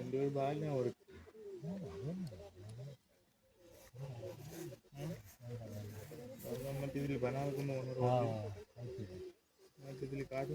എന്റെ ഒരു ഭാഗ്യം കൊടുക്കും മറ്റേ ഇതിൽ ബനാക്കുന്ന నాకు ఇది కాదు